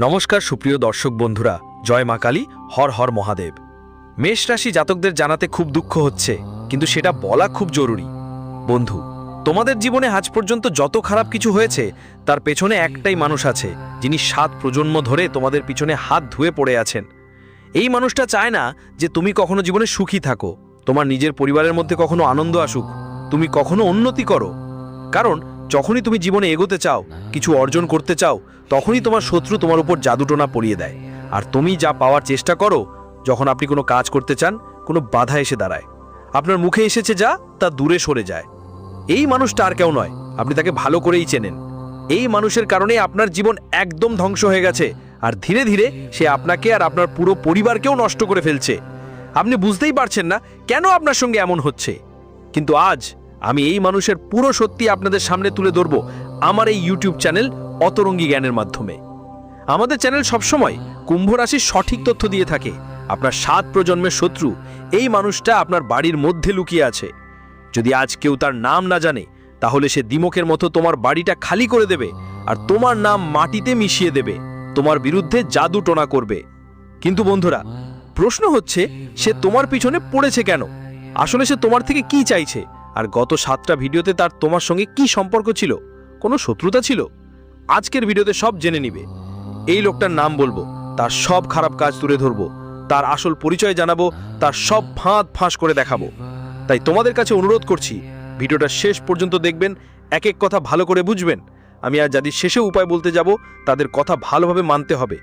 নমস্কার সুপ্রিয় দর্শক বন্ধুরা, জয় মা কালী, হর হর মহাদেব। মেষ রাশি জাতকদের জানাতে খুব দুঃখ হচ্ছে, কিন্তু সেটা বলা খুব জরুরি। বন্ধু, তোমাদের জীবনে আজ পর্যন্ত যত খারাপ কিছু হয়েছে, তার পেছনে একটাই মানুষ আছে, যিনি সাত প্রজন্ম ধরে তোমাদের পিছনে হাত ধুয়ে পড়ে আছেন। এই মানুষটা চায় না যে তুমি কখনো জীবনে সুখী থাকো। তোমার নিজের পরিবারের মধ্যে কখনো আনন্দ আসুক, তুমি কখনো উন্নতি করো। কারণ যখনই তুমি জীবনে এগোতে চাও, কিছু অর্জন করতে চাও, তখনই তোমার শত্রু তোমার উপর জাদুটোনা পরিয়ে দেয়। আর তুমি যা পাওয়ার চেষ্টা করো, যখন আপনি কোনো কাজ করতে চান, কোনো বাধা এসে দাঁড়ায়। আপনার মুখে এসেছে যা, তা দূরে সরে যায়। এই মানুষটা আর কেউ নয়, আপনি তাকে ভালো করেই চেনেন। এই মানুষের কারণে আপনার জীবন একদম ধ্বংস হয়ে গেছে, আর ধীরে ধীরে সে আপনাকে আর আপনার পুরো পরিবারকেও নষ্ট করে ফেলছে। আপনি বুঝতেই পারছেন না কেন আপনার সঙ্গে এমন হচ্ছে। কিন্তু আজ আমি এই মানুষের পুরো সত্যি আপনাদের সামনে তুলে ধরব আমার এই ইউটিউব চ্যানেল অতরঙ্গী জ্ঞানের মাধ্যমে। আমাদের চ্যানেল সবসময় কুম্ভ রাশির সঠিক তথ্য দিয়ে থাকে। আপনার সাত প্রজন্মের শত্রু, এই মানুষটা আপনার বাড়ির মধ্যে লুকিয়ে আছে। যদি আজ কেউ তার নাম না জানে, তাহলে সে দিমকের মতো তোমার বাড়িটা খালি করে দেবে আর তোমার নাম মাটিতে মিশিয়ে দেবে। তোমার বিরুদ্ধে জাদু টোনা করবে। কিন্তু বন্ধুরা, প্রশ্ন হচ্ছে, সে তোমার পিছনে পড়েছে কেন? আসলে সে তোমার থেকে কি চাইছে? আর গত সাতটা ভিডিওতে তার তোমার সঙ্গে কি সম্পর্ক ছিল? কোনো শত্রুতা ছিল? আজকের ভিডিওতে সব জেনে নিবে। এই লোকটার নাম বলব, তার সব খারাপ কাজ তুলে ধরবো, তার আসল পরিচয় জানাব, তার সব ফাঁদ ফাঁস করে দেখাবো। তাই তোমাদের কাছে অনুরোধ করছি, ভিডিওটা শেষ পর্যন্ত দেখবেন, এক এক কথা ভালো করে বুঝবেন। আমি আর যাদের শেষে উপায় বলতে যাব, তাদের কথা ভালোভাবে মানতে হবে।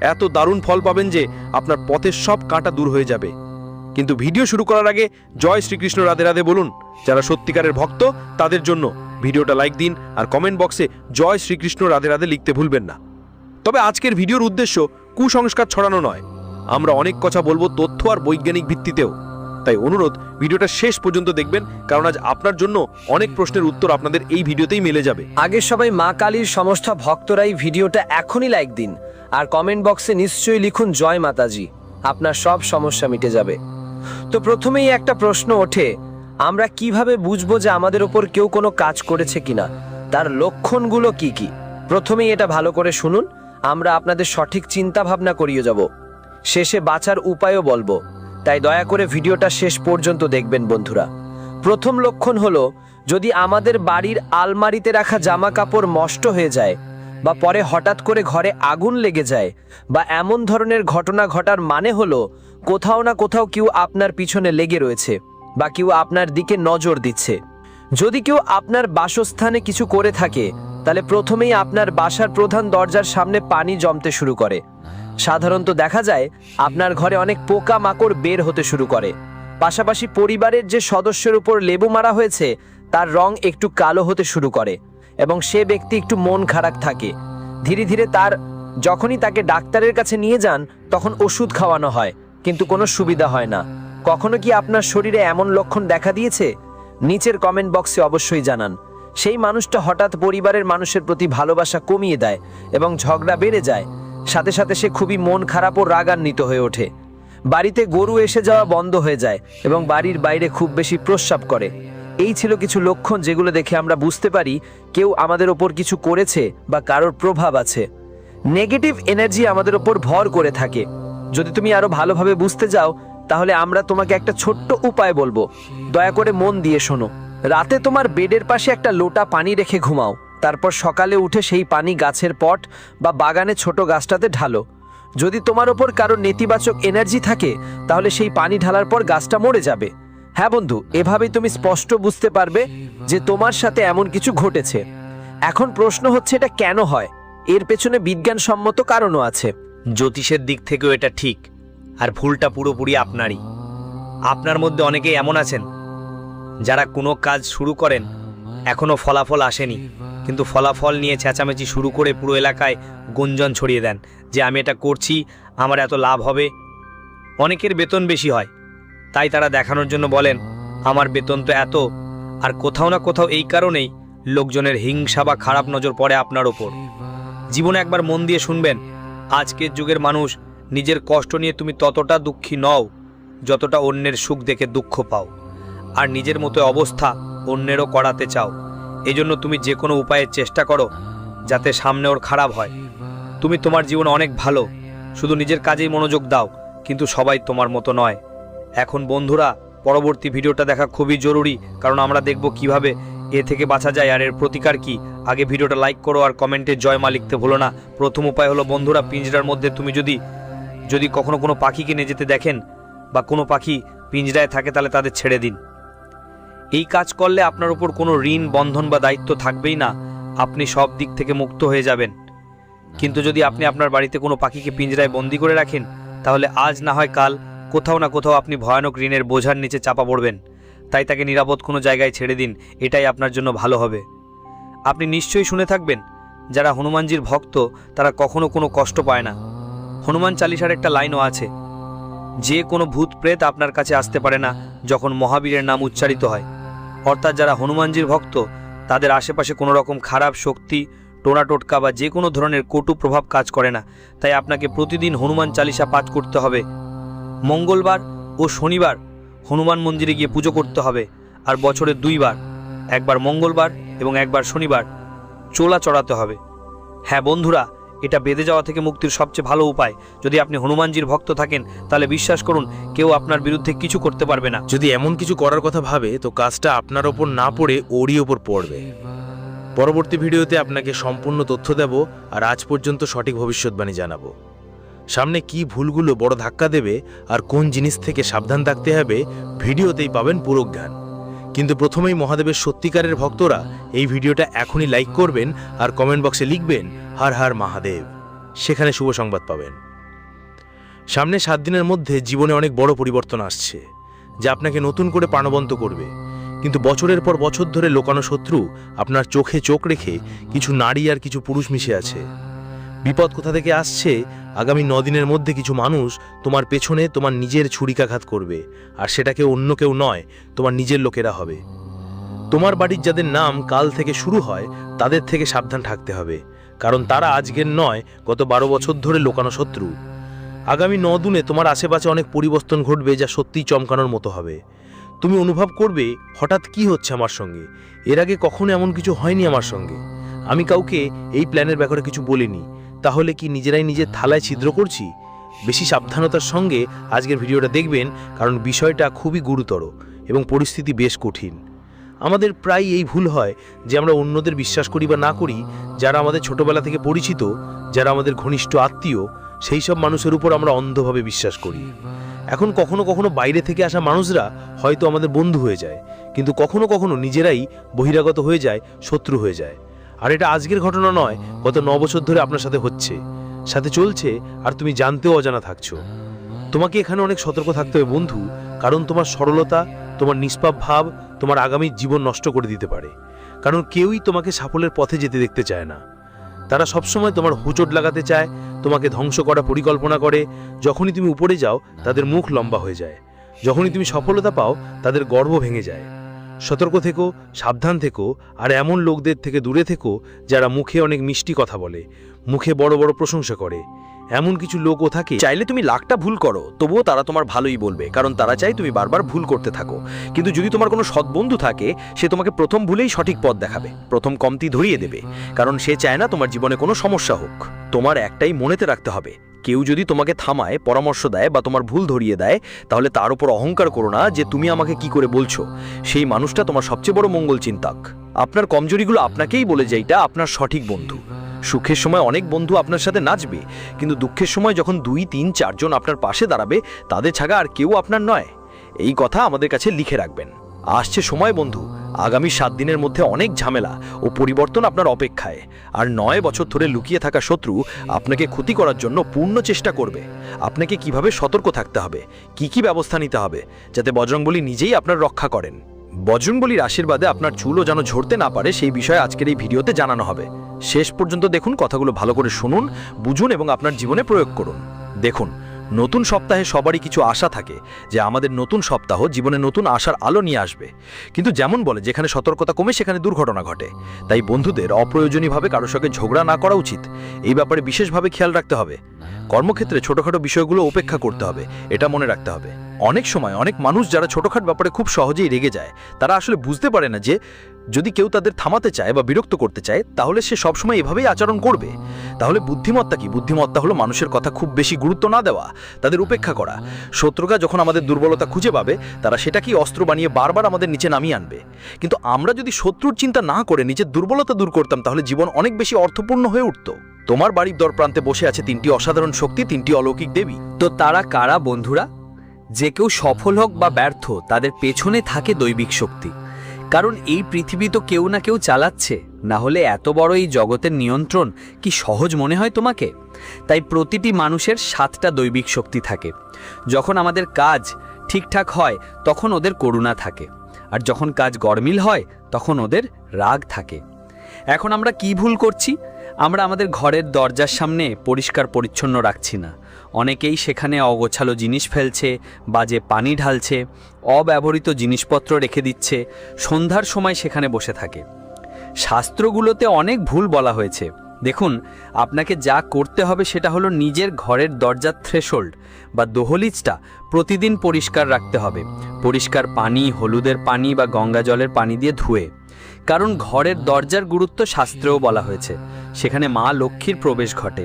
এত দারুণ ফল পাবেন যে আপনার পথের সব কাঁটা দূর হয়ে যাবে। কিন্তু ভিডিও শুরু করার আগে জয় শ্রীকৃষ্ণ রাধে রাধে বলুন। যারা সত্যিকারের ভক্ত, তাদের জন্য ভিডিওটা লাইক দিন আর কমেন্ট বক্সে জয় শ্রীকৃষ্ণ রাধে রাধে লিখতে ভুলবেন না। তবে আজকের ভিডিওর উদ্দেশ্য কুসংস্কার ছড়ানো নয়। আমরা অনেক কথা বলব তথ্য আর বৈজ্ঞানিক ভিত্তিতেও। তাই অনুরোধ, ভিডিওটা শেষ পর্যন্ত দেখবেন, কারণ আজ আপনার জন্য অনেক প্রশ্নের উত্তর আপনাদের এই ভিডিওতেই মিলে যাবে। আগে সবাই মা কালীর সমস্ত ভক্তরাই ভিডিওটা এখনই লাইক দিন। আর কমেন্ট বক্সে নিশ্চয়ই লিখুন, জয় মাতাজি। আপনার সব সমস্যা মিটে যাবে। তো প্রথমেই একটা প্রশ্ন ওঠে, আমরা কীভাবে বুঝব যে আমাদের ওপর কেউ কোনো কাজ করেছে কিনা? তার লক্ষণগুলো কি কি? প্রথমেই এটা ভালো করে শুনুন, আমরা আপনাদের সঠিক চিন্তা ভাবনা করিয়ে যাব। শেষে বাঁচার উপায়ও বলব। তাই দয়া করে ভিডিওটা শেষ পর্যন্ত দেখবেন বন্ধুরা। প্রথম লক্ষণ হলো, যদি আমাদের বাড়ির আলমারিতে রাখা জামা কাপড় নষ্ট হয়ে যায়, বা পরে হঠাৎ করে ঘরে আগুন লেগে যায়, বা এমন ধরনের ঘটনা ঘটার মানে হলো কোথাও না কোথাও কেউ আপনার পিছনে লেগে রয়েছে বা কেউ আপনার দিকে নজর দিচ্ছে। যদি কেউ আপনার বাসস্থানে কিছু করে থাকে, তাহলে প্রথমেই আপনার বাসার প্রধান দরজার সামনে পানি জমতে শুরু করে। সাধারণত দেখা যায়, আপনার ঘরে অনেক পোকা মাকড় বের হতে শুরু করে। পাশাপাশি পরিবারের যে সদস্যের উপর লেবু মারা হয়েছে, তার রং একটু কালো হতে শুরু করে এবং সে ব্যক্তি একটু মন খারাপ থাকে। ধীরে ধীরে তার, যখনই তাকে ডাক্তারের কাছে নিয়ে যান, তখন ওষুধ খাওয়ানো হয়। কিন্তু কোনো সুবিধা হয় না। কখনো কি আপনার শরীরে এমন লক্ষণ দেখা দিয়েছে? নিচের কমেন্ট বক্সে অবশ্যই জানান। সেই মানুষটা হঠাৎ পরিবারের মানুষের প্রতি ভালোবাসা কমিয়ে দেয় এবং ঝগড়া বেড়ে যায়। সাথে সাথে সে খুবই মন খারাপ ও রাগান্বিত হয়ে ওঠে। বাড়িতে গরু এসে যাওয়া বন্ধ হয়ে যায় এবং বাড়ির বাইরে খুব বেশি প্রস্রাব করে। এই ছিল কিছু লক্ষণ যেগুলো দেখে আমরা বুঝতে পারি কেউ আমাদের ওপর কিছু করেছে বা কারোর প্রভাব আছে। নেগেটিভ এনার্জি আমাদের ওপর ভর করে থাকে। যদি তুমি আরও ভালোভাবে বুঝতে যাও, তাহলে আমরা তোমাকে একটা ছোট্ট উপায় বলব। দয়া করে মন দিয়ে শোনো। রাতে তোমার বেডের পাশে একটা লোটা পানি রেখে ঘুমাও। তারপর সকালে উঠে সেই পানি গাছের পট বা বাগানে ছোট গাছটাতে ঢালো। যদি তোমার ওপর কারও নেতিবাচক এনার্জি থাকে, তাহলে সেই পানি ঢালার পর গাছটা মরে যাবে। হ্যাঁ বন্ধু, এভাবেই তুমি স্পষ্ট বুঝতে পারবে যে তোমার সাথে এমন কিছু ঘটেছে। এখন প্রশ্ন হচ্ছে, এটা কেন হয়? এর পেছনে বিজ্ঞানসম্মত কারণও আছে। জ্যোতিষের দিক থেকেও এটা ঠিক, আর ভুলটা পুরোপুরি আপনারই। আপনার মধ্যে অনেকেই এমন আছেন, যারা কোনো কাজ শুরু করেন এখনও ফলাফল আসেনি, কিন্তু ফলাফল নিয়ে চেঁচামেচি শুরু করে পুরো এলাকায় গুঞ্জন ছড়িয়ে দেন, যে আমি এটা করছি, আমার এত লাভ হবে। অনেকের বেতন বেশি হয়, তাই তারা দেখানোর জন্য বলেন, আমার বেতন তো এত, আর কোথাও না কোথাও এই কারণেই লোকজনের হিংসা বা খারাপ নজর পড়ে আপনার ওপর। জীবনে একবার মন দিয়ে শুনবেন আজকের যুগের মানুষ নিজের কষ্ট নিয়ে তুমি ততটা দুঃখী নও, যতটা অন্যের সুখ দেখে দুঃখ পাও। আর নিজের মতো অবস্থা অন্যেরও করাতে চাও। এজন্য তুমি যে কোনো উপায়ে চেষ্টা করো যাতে সামনে ওর খারাপ হয়। তুমি তোমার জীবন অনেক ভালো, শুধু নিজের কাজেই মনোযোগ দাও, কিন্তু সবাই তোমার মতো নয়। এখন বন্ধুরা, পরবর্তী ভিডিওটা দেখা খুবই জরুরি, কারণ আমরা দেখব কীভাবে এ থেকে বাঁচা যায়, আর এর প্রতিকার কি? আগে ভিডিওটা লাইক করো আর কমেন্টে জয় মা লিখতে ভুলো না। প্রথম উপায় হলো, বন্ধুরা পিঞ্জরার মধ্যে তুমি যদি যদি কখনো কোনো পাখিকে নিয়ে যেতে দেখেন বা কোনো পাখি পিঞ্জরায় থাকে, তাহলে তাদের ছেড়ে দিন। এই কাজ করলে আপনার উপর কোনো ঋণ, বন্ধন বা দায়িত্ব থাকবেই না। আপনি সব দিক থেকে মুক্ত হয়ে যাবেন। কিন্তু যদি আপনি আপনার বাড়িতে কোনো পাখিকে পিঞ্জরায় বন্দি করে রাখেন, তাহলে আজ না হয় কাল কোথাও না কোথাও আপনি ভয়ানক ঋণের বোঝার নিচে চাপা পড়বেন। তাই তাকে নিরাপদ কোনো জায়গায় ছেড়ে দিন, এটাই আপনার জন্য ভালো হবে। আপনি নিশ্চয়ই শুনে থাকবেন, যারা হনুমানজির ভক্ত, তারা কখনো কোনো কষ্ট পায় না। হনুমান চালিসার একটা লাইনও আছে, যে কোনো ভূত প্রেত আপনার কাছে আসতে পারে না, যখন মহাবীরের নাম উচ্চারিত হয়। অর্থাৎ যারা হনুমানজির ভক্ত, তাদের আশেপাশে কোনো রকম খারাপ শক্তি টোনা টোটকা বা যে কোনো ধরনের কটু প্রভাব কাজ করে না। তাই আপনাকে প্রতিদিন হনুমান চালিসা পাঠ করতে হবে। মঙ্গলবার ও শনিবার হনুমান মন্দিরে গিয়ে পুজো করতে হবে, আর বছরে দুইবার, একবার মঙ্গলবার এবং একবার শনিবার চোলা চড়াতে হবে। হ্যাঁ বন্ধুরা, এটা বেঁধে যাওয়া থেকে মুক্তির সবচেয়ে ভালো উপায়। যদি আপনি হনুমানজির ভক্ত থাকেন, তাহলে বিশ্বাস করুন, কেউ আপনার বিরুদ্ধে কিছু করতে পারবে না। যদি এমন কিছু করার কথা ভাবে, তো কাজটা আপনার ওপর না পড়ে ওরই ওপর পড়বে। পরবর্তী ভিডিওতে আপনাকে সম্পূর্ণ তথ্য দেব, আর আজ পর্যন্ত সঠিক ভবিষ্যৎবাণী জানাব। সামনে কি ভুলগুলো বড় ধাক্কা দেবে আর কোন জিনিস থেকে সাবধান থাকতে হবে ভিডিওতেই পাবেন পুরো জ্ঞান। কিন্তু প্রথমেই মহাদেবের সত্যিকারের ভক্তরা এই ভিডিওটা এখনই লাইক করবেন আর কমেন্ট বক্সে লিখবেন, হার হার মহাদেব। সেখানে শুভ সংবাদ পাবেন। সামনে সাত দিনের মধ্যে জীবনে অনেক বড় পরিবর্তন আসছে, যা আপনাকে নতুন করে প্রাণবন্ত করবে। কিন্তু বছরের পর বছর ধরে লোকানো শত্রু আপনার চোখে চোখ রেখে কিছু নারী আর কিছু পুরুষ মিশে আছে। বিপদ কোথা থেকে আসছে আগামী নদিনের মধ্যে কিছু মানুষ তোমার পেছনে তোমার নিজের ছুরিকাঘাত করবে, আর সেটাকে অন্য কেউ নয়, তোমার নিজের লোকেরা হবে। তোমার বাড়ির যাদের নাম কাল থেকে শুরু হয়, তাদের থেকে সাবধান থাকতে হবে, কারণ তারা আজকের নয়, গত বারো বছর ধরে লোকানো শত্রু। আগামী নদুনে তোমার আশেপাশে অনেক পরিবর্তন ঘটবে যা সত্যিই চমকানোর মতো হবে। তুমি অনুভব করবে, হঠাৎ কি হচ্ছে আমার সঙ্গে? এর আগে কখনো এমন কিছু হয়নি আমার সঙ্গে। আমি কাউকে এই প্ল্যানের ব্যাপারে কিছু বলিনি। তাহলে কি নিজেরাই নিজের থালায় ছিদ্র করছি? বেশি সাবধানতার সঙ্গে আজকের ভিডিওটা দেখবেন, কারণ বিষয়টা খুবই গুরুতর এবং পরিস্থিতি বেশ কঠিন। আমাদের প্রায় এই ভুল হয় যে আমরা অন্যদের বিশ্বাস করি বা না করি, যারা আমাদের ছোটবেলা থেকে পরিচিত, যারা আমাদের ঘনিষ্ঠ আত্মীয়, সেই সব মানুষের উপর আমরা অন্ধভাবে বিশ্বাস করি। এখন কখনো কখনো বাইরে থেকে আসা মানুষরা হয়তো আমাদের বন্ধু হয়ে যায়, কিন্তু কখনো কখনো নিজেরাই বহিরাগত হয়ে যায়, শত্রু হয়ে যায়। আর এটা আজকের ঘটনা নয়, গত ন বছর ধরে আপনার সাথে হচ্ছে, সাথে চলছে, আর তুমি জানতেও অজানা থাকছো। তোমাকে এখানে অনেক সতর্ক থাকতে হবে বন্ধু, কারণ তোমার সরলতা, তোমার নিষ্পাপ ভাব, তোমার আগামী জীবন নষ্ট করে দিতে পারে। কারণ কেউই তোমাকে সাফল্যের পথে যেতে দেখতে চায় না। তারা সবসময় তোমার হুচট লাগাতে চায়, তোমাকে ধ্বংস করা পরিকল্পনা করে। যখনই তুমি উপরে যাও, তাদের মুখ লম্বা হয়ে যায়। যখনই তুমি সফলতা পাও, তাদের গর্ব ভেঙে যায়। সতর্ক থেকো, সাবধান থেকো, আর এমন লোকদের থেকে দূরে থেকো যারা মুখে অনেক মিষ্টি কথা বলে, মুখে বড় বড় প্রশংসা করে। এমন কিছু লোকও থাকে চাইলে তুমি লাখটা ভুল করো, তবুও তারা তোমার ভালোই বলবে, কারণ তারা চাই তুমি বারবার ভুল করতে থাকো। কিন্তু যদি তোমার কোনো সৎবন্ধু থাকে, সে তোমাকে প্রথম ভুলেই সঠিক পথ দেখাবে, প্রথম কমতি ধরিয়ে দেবে, কারণ সে চায় না তোমার জীবনে কোনো সমস্যা হোক। তোমার একটাই মনেতে রাখতে হবে কেউ যদি তোমাকে থামায়, পরামর্শ দেয় বা তোমার ভুল ধরিয়ে দেয়, তাহলে তার উপর অহংকার করো না যে তুমি আমাকে কি করে বলছো। সেই মানুষটা তোমার সবচেয়ে বড় মঙ্গল চিন্তাক। আপনার কমজোরিগুলো আপনাকেই বলে যে এটা আপনার সঠিক বন্ধু। সুখের সময় অনেক বন্ধু আপনার সাথে নাচবে, কিন্তু দুঃখের সময় যখন দুই, তিন, চারজন আপনার পাশে দাঁড়াবে, তাদের ছাড়া আর কেউ আপনার নয়। এই কথা আমাদের কাছে লিখে রাখবেন। আসছে সময়, বন্ধু। আগামী সাত দিনের মধ্যে অনেক ঝামেলা ও পরিবর্তন আপনার অপেক্ষায়। আর নয় বছর ধরে লুকিয়ে থাকা শত্রু আপনাকে ক্ষতি করার জন্য পূর্ণ চেষ্টা করবে। আপনাকে কীভাবে সতর্ক থাকতে হবে? কি কি ব্যবস্থা নিতে হবে? যাতে বজরংবলী নিজেই আপনার রক্ষা করেন। বজরংবলীর আশীর্বাদে আপনার চুলও যেন ঝরতে না পারে সেই বিষয়ে আজকের এই ভিডিওতে জানানো হবে। শেষ পর্যন্ত দেখুন কথাগুলো ভালো করে শুনুন, বুঝুন এবং আপনার জীবনে প্রয়োগ করুন। দেখুন নতুন সপ্তাহে সবারই কিছু আশা থাকে যে আমাদের নতুন সপ্তাহ জীবনে নতুন আশার আলো নিয়ে আসবে। কিন্তু যেমন বলে, যেখানে সতর্কতা কমে সেখানে দুর্ঘটনা ঘটে। তাই বন্ধুদের অপ্রয়োজনীয়ভাবে কারোর সঙ্গে ঝগড়া না করা উচিত। এই ব্যাপারে বিশেষভাবে খেয়াল রাখতে হবে। কর্মক্ষেত্রে ছোটোখাটো বিষয়গুলো উপেক্ষা করতে হবে। এটা মনে রাখতে হবে। অনেক সময় অনেক মানুষ যারা ছোটখাট ব্যাপারে খুব সহজেই রেগে যায়, তারা আসলে বুঝতে পারে না যে যদি কেউ তাদের থামাতে চায় বা বিরক্ত করতে চায়, তাহলে সে সবসময় এভাবেই আচরণ করবে। তাহলে বুদ্ধিমত্তা কি? বুদ্ধিমত্তা হলো মানুষের কথা খুব বেশি গুরুত্ব না দেওয়া, তাদের উপেক্ষা করা। শত্রুরা যখন আমাদের দুর্বলতা খুঁজে পাবে, তারা সেটাকেই অস্ত্র বানিয়ে বারবার আমাদের নিচে নামিয়ে আনবে। কিন্তু আমরা যদি শত্রুর চিন্তা না করে নিজের দুর্বলতা দূর করতাম, তাহলে জীবন অনেক বেশি অর্থপূর্ণ হয়ে উঠত। তোমার বাড়ির দরপ্রান্তে বসে আছে তিনটি অসাধারণ শক্তি, তিনটি অলৌকিক দেবী। তো তারা কারা বন্ধুরা? যে কেউ সফল হোক বা ব্যর্থ, তাদের পেছনে থাকে দৈবিক শক্তি। কারণ এই পৃথিবী তো কেউ না কেউ চালাচ্ছে, না হলে এত বড় এই জগতের নিয়ন্ত্রণ কি সহজ মনে হয় তোমাকে? তাই প্রতিটি মানুষের সাতটা দৈবিক শক্তি থাকে। যখন আমাদের কাজ ঠিকঠাক হয়, তখন ওদের করুণা থাকে। আর যখন কাজ গরমিল হয়, তখন ওদের রাগ থাকে। এখন আমরা কি ভুল করছি? আমরা আমাদের ঘরের দরজার সামনে পরিষ্কার পরিচ্ছন্ন রাখছি না। অনেকেই সেখানে অগোছালো জিনিস ফেলছে, বাজে পানি ঢালছে, অব্যবহৃত জিনিসপত্র রেখে দিচ্ছে, সন্ধ্যার সময় সেখানে বসে থাকে। শাস্ত্রগুলোতে অনেক ভুল বলা হয়েছে। দেখুন, আপনাকে যা করতে হবে সেটা হলো নিজের ঘরের দরজার থ্রেশোল্ড বা দোহলিজটা প্রতিদিন পরিষ্কার রাখতে হবে। পরিষ্কার পানি, হলুদের পানি বা গঙ্গা জলের পানি দিয়ে ধুয়ে। কারণ ঘরের দরজার গুরুত্ব শাস্ত্রেও বলা হয়েছে। সেখানে মা লক্ষ্মীর প্রবেশ ঘটে।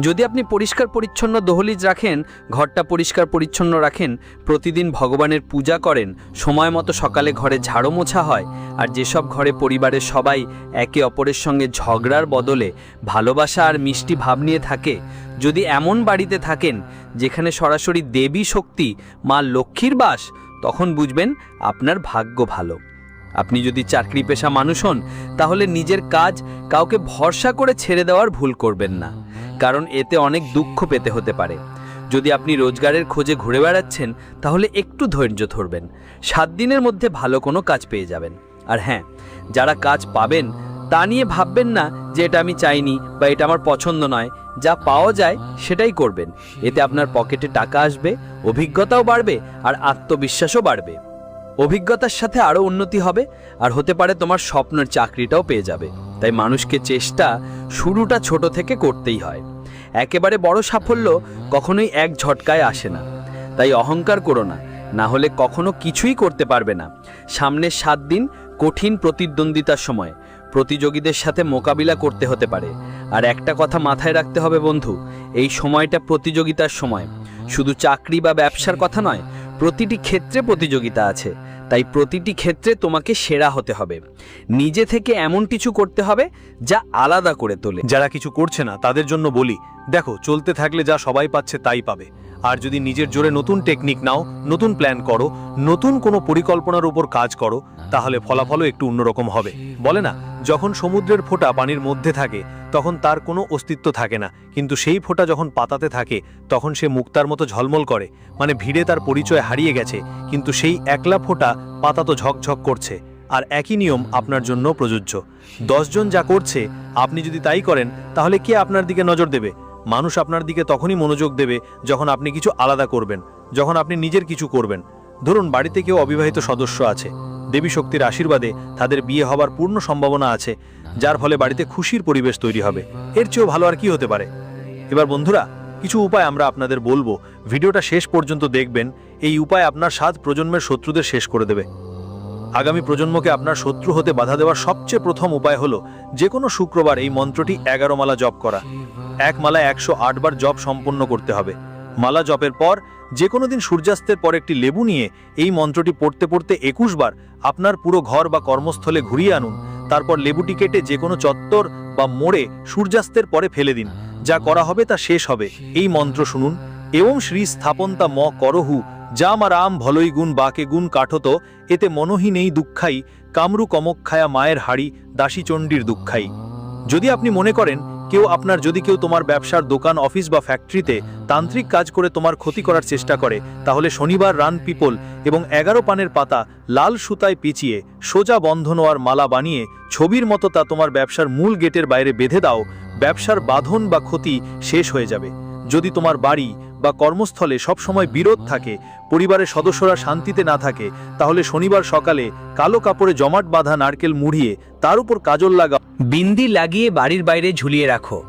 যদি আপনি পরিষ্কার পরিচ্ছন্ন দহলিজ রাখেন, ঘরটা পরিষ্কার পরিচ্ছন্ন রাখেন, প্রতিদিন ভগবানের পূজা করেন, সময় মতো সকালে ঘরে ঝাড়ো মোছা হয়, আর যেসব ঘরে পরিবারের সবাই একে অপরের সঙ্গে ঝগড়ার বদলে ভালোবাসা আর মিষ্টি ভাব নিয়ে থাকে, যদি এমন বাড়িতে থাকেন যেখানে সরাসরি দেবী শক্তি, মা লক্ষ্মীর বাস, তখন বুঝবেন আপনার ভাগ্য ভালো। আপনি যদি চাকরি পেশা মানুষ হন, তাহলে নিজের কাজ কাউকে ভরসা করে ছেড়ে দেওয়ার ভুল করবেন না, কারণ এতে অনেক দুঃখ পেতে হতে পারে। যদি আপনি রোজগারের খোঁজে ঘুরে বেড়াচ্ছেন, তাহলে একটু ধৈর্য ধরবেন, সাত দিনের মধ্যে ভালো কোনো কাজ পেয়ে যাবেন। আর হ্যাঁ যারা কাজ পাবেন, তা নিয়ে ভাববেন না যে এটা আমি চাইনি বা এটা আমার পছন্দ নয়, যা পাওয়া যায় সেটাই করবেন। এতে আপনার পকেটে টাকা আসবে, অভিজ্ঞতাও বাড়বে আর আত্মবিশ্বাসও বাড়বে। অভিজ্ঞতার সাথে আরও উন্নতি হবে, আর হতে পারে তোমার স্বপ্নের চাকরিটাও পেয়ে যাবে। তাই মানুষকে চেষ্টা শুরুটা ছোট থেকে করতেই হয়। একেবারে বড় সাফল্য কখনোই এক ঝটকায় আসে না। তাই অহংকার করো না না হলে কখনো কিছুই করতে পারবে না। সামনের সাত দিন কঠিন প্রতিদ্বন্দ্বিতার সময়, প্রতিযোগীদের সাথে মোকাবিলা করতে হতে পারে। আর একটা কথা মাথায় রাখতে হবে বন্ধু, এই সময়টা প্রতিযোগিতার সময়। শুধু চাকরি বা ব্যবসার কথা নয়, প্রতিটি ক্ষেত্রে প্রতিযোগিতা আছে। তাই প্রতিটি ক্ষেত্রে তোমাকে সেরা হতে হবে। নিজে থেকে এমন কিছু করতে হবে যা আলাদা করে তোলে। যারা কিছু করছে না, তাদের জন্য বলি, দেখো, চলতে থাকলে যা সবাই পাচ্ছে তাই পাবে। আর যদি নিজের জোরে নতুন টেকনিক নাও, নতুন প্ল্যান করো, নতুন কোনো পরিকল্পনার উপর কাজ করো, তাহলে ফলাফলও একটু অন্যরকম হবে। বলে না? যখন সমুদ্রের ফোঁটা পানির মধ্যে থাকে, তখন তার কোনো অস্তিত্ব থাকে না। কিন্তু সেই ফোঁটা যখন পাতাতে থাকে, তখন সে মুক্তার মতো ঝলমল করে মানে ভিড়ে তার পরিচয় হারিয়ে গেছে। কিন্তু সেই একলা ফোঁটা পাতা তো ঝকঝক করছে, আর একই নিয়ম আপনার জন্য প্রযোজ্য। দশজন যা করছে, আপনি যদি তাই করেন, তাহলে কে আপনার দিকে নজর দেবে? মানুষ আপনার দিকে তখনই মনোযোগ দেবে, যখন আপনি কিছু আলাদা করবেন, যখন আপনি নিজের কিছু করবেন। ধরুন, বাড়িতে কেউ অবিবাহিত সদস্য আছে। দেবী শক্তির আশীর্বাদে তাদের বিয়ে হবার পূর্ণ সম্ভাবনা আছে, যার ফলে বাড়িতে খুশির পরিবেশ তৈরি হবে। এর চেয়েও ভালো আর কি হতে পারে? এবার বন্ধুরা, কিছু উপায় আমরা আপনাদের বলব। ভিডিওটা শেষ পর্যন্ত দেখবেন। এই উপায় আপনার সাত প্রজন্মের শত্রুদের শেষ করে দেবে। আগামী প্রজন্মকে আপনার শত্রু হতে বাধা দেওয়ার সবচেয়ে প্রথম উপায় হলো যে কোনো শুক্রবার এই মন্ত্রটি এগারো মালা জপ করা। এক মালা একশো আট বার জপ সম্পন্ন করতে হবে। মালা জপের পর যে কোনো দিন সূর্যাস্তের পর একটি লেবু নিয়ে এই মন্ত্রটি পড়তে পড়তে একুশ বার আপনার পুরো ঘর বা কর্মস্থলে ঘুরিয়ে আনুন। তারপর লেবুটি কেটে যে কোনো চত্বর বা মোড়ে সূর্যাস্তের পরে ফেলে দিন। যা করা হবে তা শেষ হবে। এই মন্ত্র শুনুন। এবং শ্রী স্থাপনতা ম করহু যাম রাম ভলই গুণ বাকে গুণ কাঠত, এতে মনহি নেই দুঃখাই, কামরু কমক্ষায়া মায়ের হাড়ি, দাসী চণ্ডীর দুঃখাই। যদি আপনি মনে করেন কেউ আপনার যদি কেউ তোমার ব্যবসার দোকান, অফিস বা ফ্যাক্টরিতে তান্ত্রিক কাজ করে তোমার ক্ষতি করার চেষ্টা করে, তাহলে শনিবার রান পিপল এবং এগারো পানের পাতা লাল সুতায় পিচিয়ে, সোজা বন্ধন আর মালা বানিয়ে, ছবির মতো তা তোমার ব্যবসার মূল গেটের বাইরে বেঁধে দাও, ব্যবসার বাঁধন বা ক্ষতি শেষ হয়ে যাবে। যদি তোমার বাড়ি বা কর্মস্থলে সবসময় বিরোধ থাকে, পরিবারের সদস্যরা শান্তিতে না থাকে, তাহলে শনিবার সকালে কালো কাপড়ে জমাট বাঁধা নারকেল মুড়িয়ে তার উপর কাজল লাগা বিন্দি লাগিয়ে বাড়ির বাইরে ঝুলিয়ে রাখো।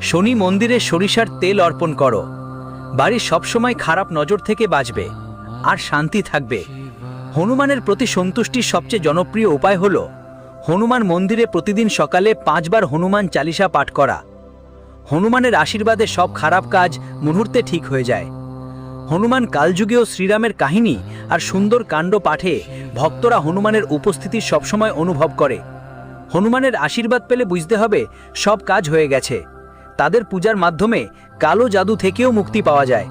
শনি মন্দিরে সরিষার তেল অর্পণ করো। বাড়ির সবসময় খারাপ নজর থেকে বাঁচবে আর শান্তি থাকবে। হনুমানের প্রতি সন্তুষ্টির সবচেয়ে জনপ্রিয় উপায় হল, হনুমান মন্দিরে প্রতিদিন সকালে পাঁচবার হনুমান চালিসা পাঠ করা। হনুমানের আশীর্বাদে সব খারাপ কাজ মুহূর্তে ঠিক হয়ে যায়। হনুমান কালযুগেও শ্রীরামের কাহিনী আর সুন্দর কাণ্ড পাঠে ভক্তরা হনুমানের উপস্থিতি সবসময় অনুভব করে। হনুমানের আশীর্বাদ পেলে বুঝতে হবে সব কাজ হয়ে গেছে। তাদের পূজার মাধ্যমে কালো জাদু থেকেও মুক্তি পাওয়া যায়।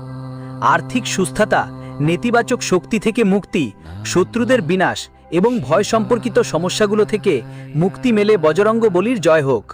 আর্থিক সুস্থতা, নেতিবাচক শক্তি থেকে মুক্তি, শত্রুদের বিনাশ এবং ভয় সম্পর্কিত সমস্যাগুলো থেকে মুক্তি মেলে বজরঙ্গ বলির জয় হোক।